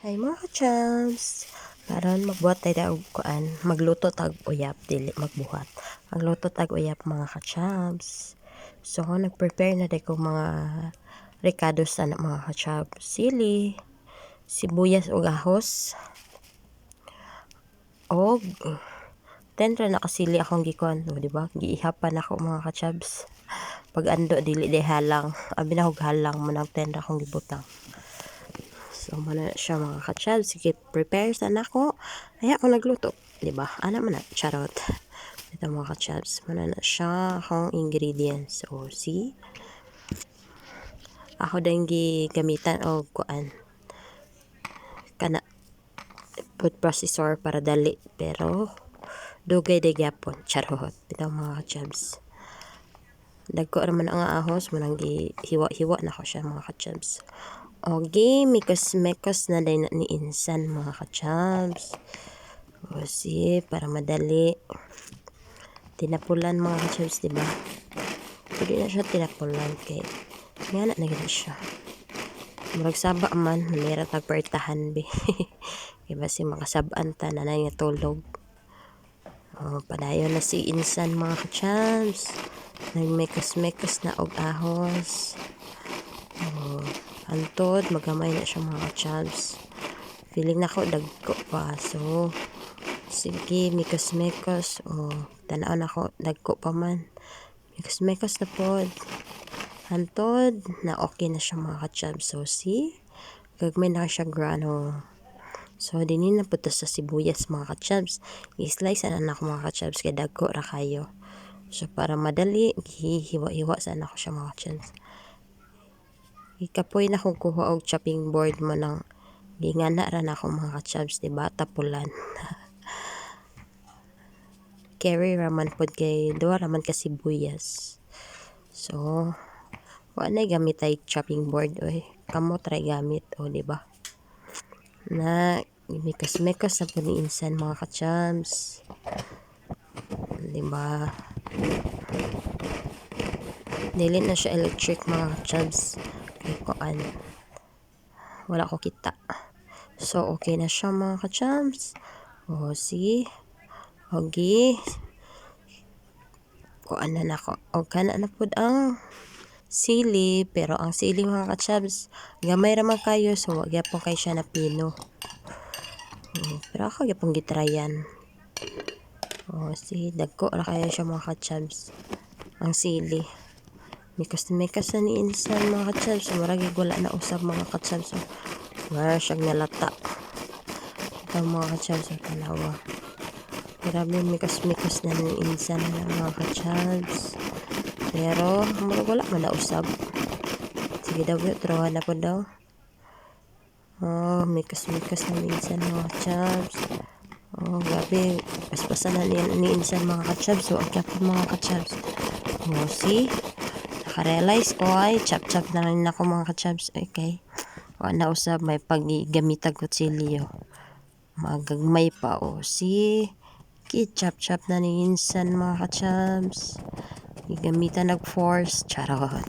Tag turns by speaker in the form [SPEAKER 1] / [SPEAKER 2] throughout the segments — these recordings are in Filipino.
[SPEAKER 1] Hi mga ka-champs! Karon magbuhat tayo og kuan, magluto tag uyap dili magbuhat. Magluto tag uyap mga ka-champs. So nag-prepare na day ko mga ricados na mga ka-champs. Sili, sibuyas ug ahos. Og tendra nakasili akong gikuan, di ba? Giihapan ako mga ka-champs. Pag ando dili day halang, abi na halang mo nang tendra akong gibutang. So, mana na siya mga kachal. Sige, prepare sa nako. Kaya ako nagluto. Diba? Ana man na. Charot. Ito mga kachabs. Mana na siya akong ingredients. So, see? Ako din gamitan o kuan. Kana food processor para dali. Pero, dugay day gyapon. Charot. Ito mga kachabs. Dagko naman ang ahos. Manang hiwa-hiwa na ko siya mga kachabs. Okay, mikos-mekos na din ni insan mga kachabs. O si, para madali. Tinapulan mga kachabs, di ba? Pwede na siya tinapulan kay nga na naging siya. Murag man, manira tag pertahan bi. Iba si makasabaan ta na nga tulog. O, padayon na si insan mga kachabs. Nagmekos-mekos na og ahos. O, antod magamay na siya mga chubs. Feeling na ko dagko pa so sige mikos mikos o oh, tanaw na ko dagko pa man. Mikos mikos na pod antod na okay na siya mga chubs. So see gagmay na siya grano. So dinin na puto sa sibuyas mga ka-chubs i-slice na na mga ka-chubs kay dagko ra kayo. So para madali hiwa-hiwa sana ko siya mga ka-chubs Ikapoy na kong kuha og chopping board mo nang gingana ra na ako mga ka-chubs, di ba? Tapulan. Carry raman pod kay duwa raman ka sibuyas. So, wa na gamit ay chopping board oy. Kamo try gamit o di ba? Na mikas-mikas na po insan mga ka-chubs. Di ba? Dili na siya electric mga chubs kuan wala ko kita. So okay na siya mga ka-champs. O si ogi. Kuan na nako o kana na pud ang sili. Pero ang sili mga ka-champs gamay ra kayo. So wag gyapon kay siya na pino. Hmm, pero ako gyapon gitrayan. O si dagko ra kayo siya mga ka-champs. Ang sili Mikas na mikas ni insan mga katsab. So maragi wala na usab mga katsab. So wala siyang nalata. Ito mga katsab sa tanawa. Grabe mikas mikas na ni insan na mga katsab. Pero wala man na usab. Sige daw. Trawan na po daw. Oh, mikas-mikas na ni insan mga katsabs. Oh, grabe. Paspasan na ni, ni insan mga katsabs. So, ang mga katsabs. Oh, see? Nakarealize ko ay chap-chap na rin ako mga kachabs. Okay. O na usab may paggamita kutsilyo. Magagmay pa o si chap-chap na ni insan mga kachabs. Gamitan nag force charot.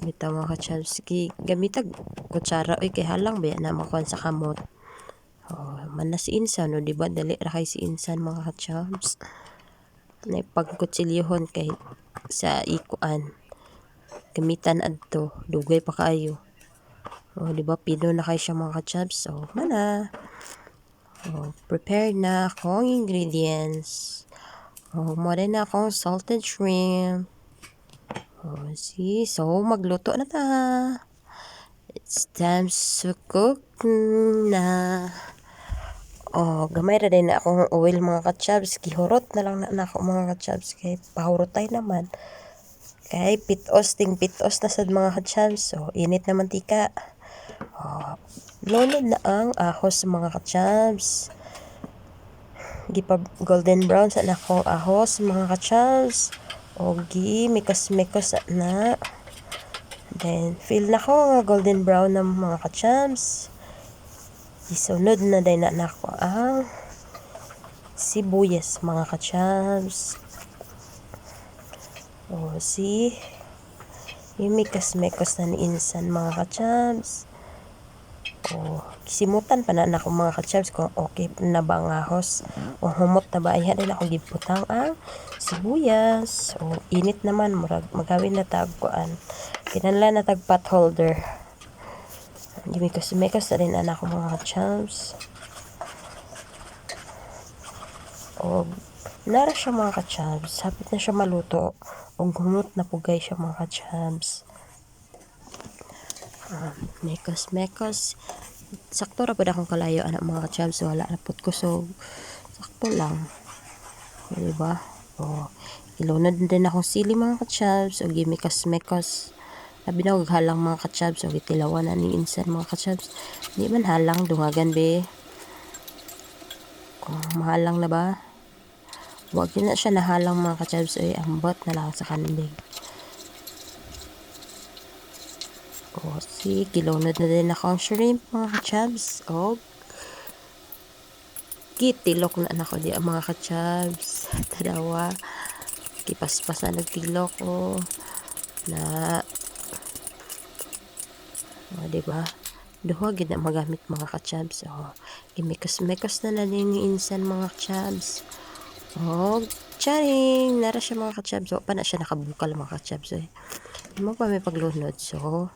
[SPEAKER 1] Bita mga kachabs. Gamitan kutsara. Uy kay halang ba na makuha sa kamot. Oh, man na si insan no, di ba? Dali ra kay si insan mga kachabs. Na pagkutsilyohon kay sa ikuan gamitan adto dugay pa kaayo. Oh di ba? Pino na kay siya mga ka-chubs? So mana. Oh prepare na akong ingredients. Oh mo na akong salted shrimp. Oh see so magluto na ta. It's time to cook na. Oh, gamay ra din na akong oil mga ka-chubs. Gihurot na lang na, na ako mga ka-chubs. Kay pahurot tayo naman. Kay pitos ting pitos na sad mga kachams. So init na mantika. Oh, lonod na ang ahos mga kachams. Gipa golden brown sa nako ahos mga kachams. Ogi mikos-mikos na. Then feel na ko nga golden brown ng mga kachams. Isunod na din na nako ang sibuyas mga kachams. Oh, see? Yung mikas-mekos na insan mga kachabs. O, kisimutan pa na na ako mga kachabs kung okay na ba ang ahos. O humot na ba. Ayan din ako giputang ang sibuyas. O init naman. Murag, magawin na tagkuan. Kinala na tag pot holder. Gimikos, mikos na rin anak ko mga kachabs. O, nara siya mga kachabs. Hapit na siya maluto. O humot na pugay siya mga kachabs. Ah, mekos mekos. Sakto ra pud akong kalayo anak mga kachabs wala na pud kusog sakto lang. Di ba? Oh ilunod din akong sili mga kachabs o gimikas mekos. Sabi na halang mga kachabs o gitilawan na ni insan mga kachabs di man halang dungagan be. Kung mahalang na ba Huwag na siya nahalang mga kachabs ay ambot na lang sa kandig. O, si, kilunod na din ako ang shrimp, mga kachabs. O, kitilok na anak di ang mga kachabs. Tadawa. Kipaspas na nagtilok ko. Na, o, diba? Duha gid magamit mga kachabs. O, imikos-mikos na na din insan mga kachabs. O, charing! Nara siya mga kachabs. O, pa na siya nakabukal mga kachabs. Eh. Mo pa may paglunod. So,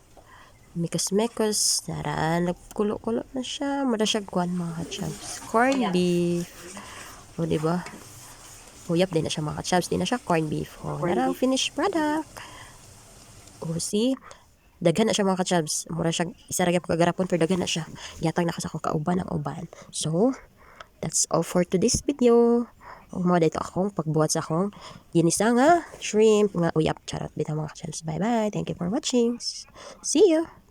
[SPEAKER 1] Mikos-mikos, naraan, nagkulo-kulo na siya. Mura siya kuhan mga kachabs. Corned beef. O, diba? Uyap din na siya mga kachabs. Di na siya corned beef. O, nara ang finished product. O, see? Daghan na siya mga kachabs. Mura siya, isa ragyan pagkagarapon, pero daghan na siya. Yatang nakasa kong kauban ang uban. So, that's all for today's video. O, mga dito akong pagbuhat sa akong ginisa nga shrimp nga uyap charot bitang mga kachabs. Bye-bye. Thank you for watching. See you.